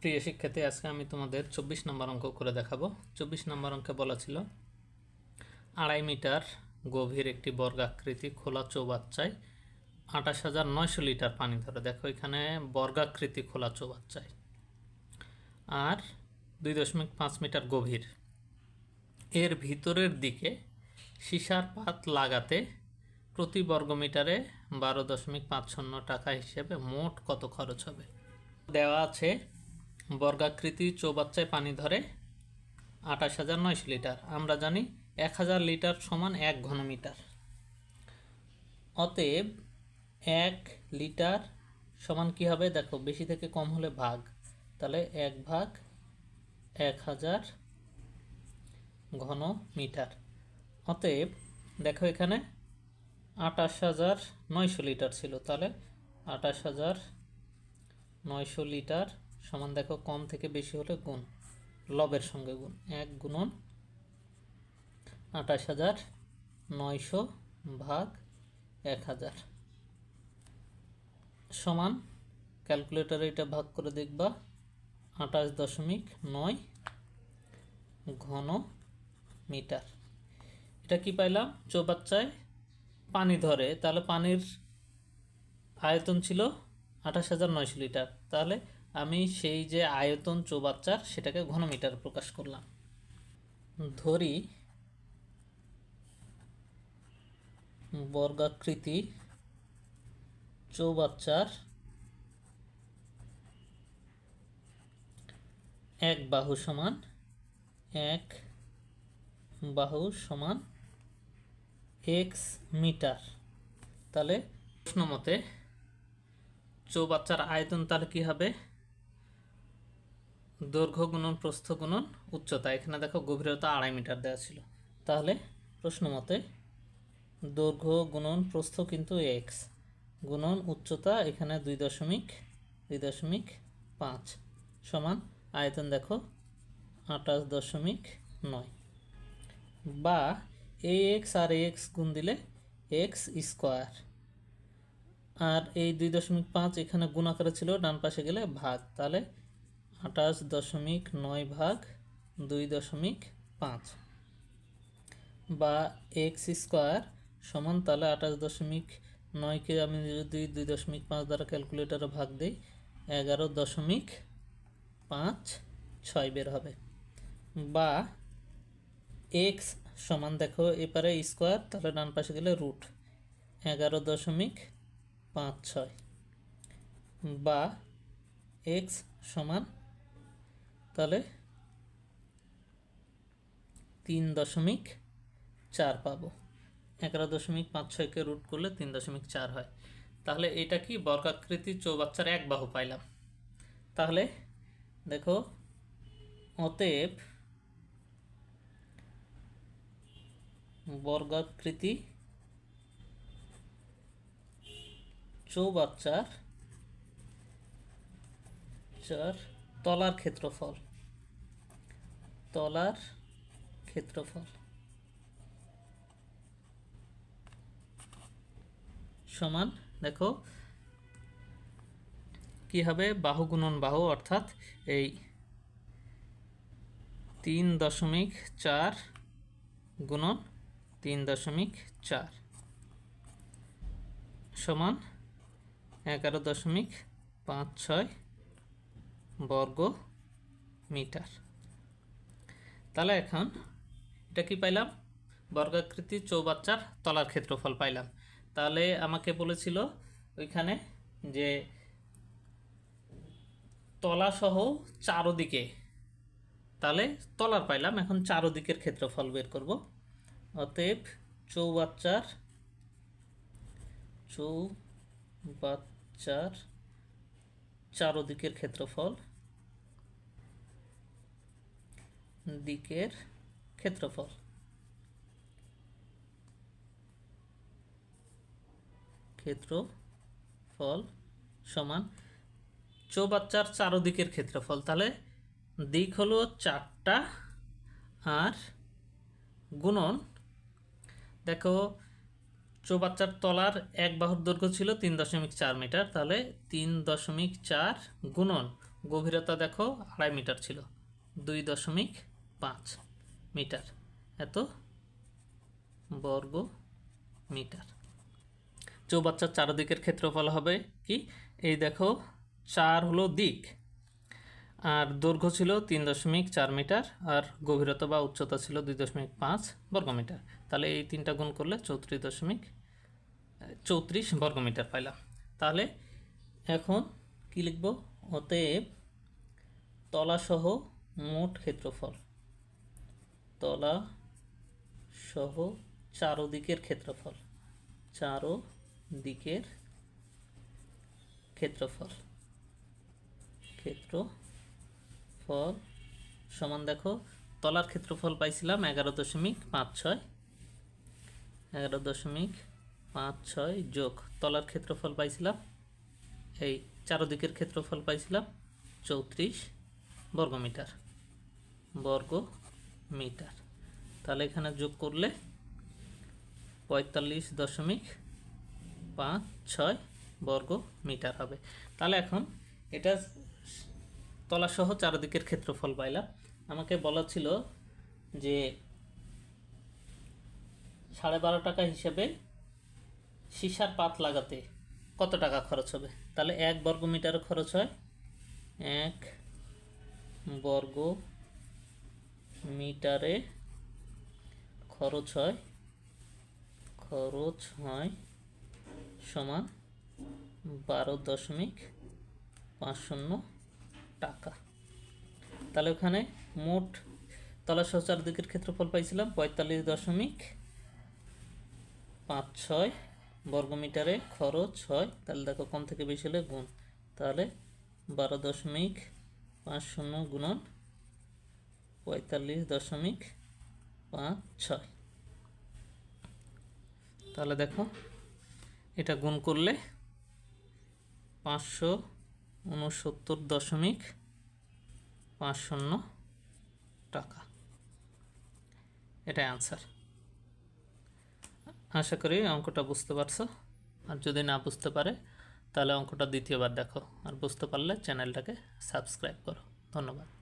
প্রিয় শিক্ষার্থী, আজকে আমি তোমাদের চব্বিশ নম্বর অঙ্ক করে দেখাবো। চব্বিশ নম্বর অঙ্কে বলা ছিল, আড়াই মিটার গভীর একটি বর্গাকৃতি খোলা চৌবাচ্চায় আঠাশ হাজার নয়শো লিটার পানি ধরে। দেখো, এখানে বর্গাকৃতি খোলা চৌবাচ্চায়। আর দুই দশমিক পাঁচ মিটার গভীর। এর ভিতরের দিকে সীসার পাত লাগাতে প্রতি বর্গমিটারে বারো দশমিক পাঁচ শূন্য টাকা হিসেবে মোট কত খরচ হবে? দেওয়া আছে বর্গাকৃতি চৌবাচ্চায় পানি ধরে আঠাশ হাজার নয়শো লিটার। আমরা জানি এক হাজার লিটার সমান এক ঘনমিটার। অতএব এক লিটার সমান কি হবে? দেখো, বেশি থেকে কম হলে ভাগ। তাহলে এক ভাগ এক হাজার ঘন মিটার অতএব দেখো এখানে আঠাশ হাজার নয়শো লিটার ছিল। তাহলে আঠাশ হাজার নয়শো লিটার সমান দেখো কম থেকে বেশি হলে গুণ, লবের সঙ্গে গুণ। এক গুণন আঠাশ হাজার নয়শো ভাগ এক হাজার। সমান ক্যালকুলেটারে এটা ভাগ করে দেখবা, আঠাশ দশমিক নয় ঘন মিটার এটা কি পাইলাম? চৌবাচ্চায় পানি ধরে, তাহলে পানির আয়তন ছিল আঠাশ হাজার নয়শো লিটার। তাহলে আমি সেই যে আয়তন চৌবাচ্চার সেটাকে ঘনমিটার প্রকাশ করলাম। ধরি বর্গাকৃতি চৌবাচ্চার এক বাহু সমান এক বাহু সমান এক্স মিটার। তাহলে প্রশ্ন মতে চৌবাচ্চার আয়তন তাহলে কী হবে? দৈর্ঘ্য গুণন, প্রস্থ গুণন, উচ্চতা। এখানে দেখো গভীরতা আড়াই মিটার দেওয়া ছিল। তাহলে প্রশ্ন মতে দৈর্ঘ্য গুণন, প্রস্থ কিন্তু এক্স গুণন, উচ্চতা এখানে দুই দশমিক দুই দশমিক পাঁচ সমান আয়তন দেখো আঠাশ দশমিক নয়। বা এ এক্স আর এক্স গুণ দিলে এক্স স্কোয়ার আর এই দুই দশমিক পাঁচ এখানে গুণ আকারে ছিল, ডান পাশে গেলে ভাগ। তাহলে আঠাশ দশমিক নয় ভাগ দুই দশমিক পাঁচ বা এক্স স্কোয়ার সমান তাহলে আঠাশ দশমিক নয়কে আমি যদি দুই দশমিক পাঁচ দ্বারা ক্যালকুলেটারে ভাগ দিই, এগারো দশমিক পাঁচ ছয় বের হবে। বা এক্স সমান দেখো এপারে স্কোয়ার তাহলে ডান পাশে গেলে রুট এগারো দশমিক পাঁচ ছয়। বা এক্স সমান তাহলে তিন দশমিক চার পাবো। এগারো দশমিক পাঁচ ছয়কে রুট করলে তিন দশমিক চার হয়। তাহলে এটা কি? বর্গাকৃতি চৌবাচ্চার এক বাহু পাইলাম। তাহলে দেখো, অতএব বর্গাকৃতি চৌবাচ্চার চার তলার ক্ষেত্রফল। তলার ক্ষেত্রফল। সমান, দেখো, কি হবে? বাহু গুণন বাহু, অর্থাৎ এই তিন দশমিক চার গুণন তিন দশমিক চার সমান এগারো দশমিক পাঁচ ছয় বর্গ মিটার তাহলে এখন এটা কি পাইলাম? বর্গাকৃতি চৌবাচ্চার তলার ক্ষেত্রফল পাইলাম। তাহলে আমাকে বলেছিল ওইখানে যে তলাসহ চারোদিকে, তাহলে তলার পাইলাম, এখন চারোদিকের ক্ষেত্রফল বের করব। অতএব চৌবাচ্চার চৌবাচ্চার চারোদিকের ক্ষেত্রফল দিকের ক্ষেত্রফল। ক্ষেত্রফল সমান চৌবাচ্চার চারোদিকের ক্ষেত্রফল। তাহলে দিক হলো চারটা আর গুণন, দেখো চৌবাচ্চার তলার এক বাহুর দৈর্ঘ্য ছিল তিন দশমিক চার মিটার, তাহলে তিন দশমিক চার গুণন, গভীরতা দেখো আড়াই মিটার ছিল, দুই দশমিক পাঁচ মিটার। এত বর্গ মিটার চৌবাচ্চার চারদিকের ক্ষেত্রফল হবে কি? এই দেখো, চার হলো দিক। আর দৈর্ঘ্য ছিল তিন দশমিক চার মিটার, আর গভীরতা বা উচ্চতা ছিল দুই দশমিক পাঁচ বর্গমিটার। তাহলে এই তিনটা গুণ করলে চৌত্রিশ দশমিক, চৌত্রিশ বর্গমিটার পাইলাম। তাহলে এখন কি লিখব? অতএব তলাসহ মোট ক্ষেত্রফল। তলা সহ চারোদিকের ক্ষেত্রফল। চারো দিকের ক্ষেত্রফল। ক্ষেত্রফল সমান দেখো, তলার ক্ষেত্রফল পাইছিলাম এগারো দশমিক পাঁচ ছয়। এগারো দশমিক পাঁচ ছয় যোগ তলার ক্ষেত্রফল পাইছিলাম, এই চারোদিকের ক্ষেত্রফল পাইছিলাম চৌত্রিশ বর্গমিটার। বর্গ মিটার। তাহলে এখানে যোগ করলে পঁয়তাল্লিশ দশমিক পাঁচ ছয় বর্গ মিটার হবে। তাহলে এখন এটা তলাসহ চারদিকের ক্ষেত্রফল পাইলাম। আমাকে বলা ছিল যে সাড়ে বারো টাকা হিসেবে সীসার পাত লাগাতে কত টাকা খরচ হবে? তাহলে এক বর্গ মিটারে খরচ হয়। এক বর্গ মিটারে খরচ হয় খরচ হয় সমান বারো দশমিক পাঁচ শূন্য টাকা। তাহলে ওখানে মোট তলা শৌচার দিকের ক্ষেত্রফল পাইছিলাম পঁয়তাল্লিশ দশমিক পাঁচ ছয় বর্গমিটারে খরচ হয়, তাহলে দেখো কম থেকে বেশি হলে গুণ। তাহলে বারো দশমিক পাঁচ শূন্য গুণন পঁয়তাল্লিশ দশমিক পাঁচ ছয়। তাহলে দেখো, এটা গুণ করলে পাঁচশো উনসত্তর দশমিক পাঁচ শূন্য টাকা। এটাই আনসার আশা করি অঙ্কটা বুঝতে পারছ। আর যদি না বুঝতে পারে, তাহলে অঙ্কটা দ্বিতীয়বার দেখো। আর বুঝতে পারলে চ্যানেলটাকে সাবস্ক্রাইব করো। ধন্যবাদ।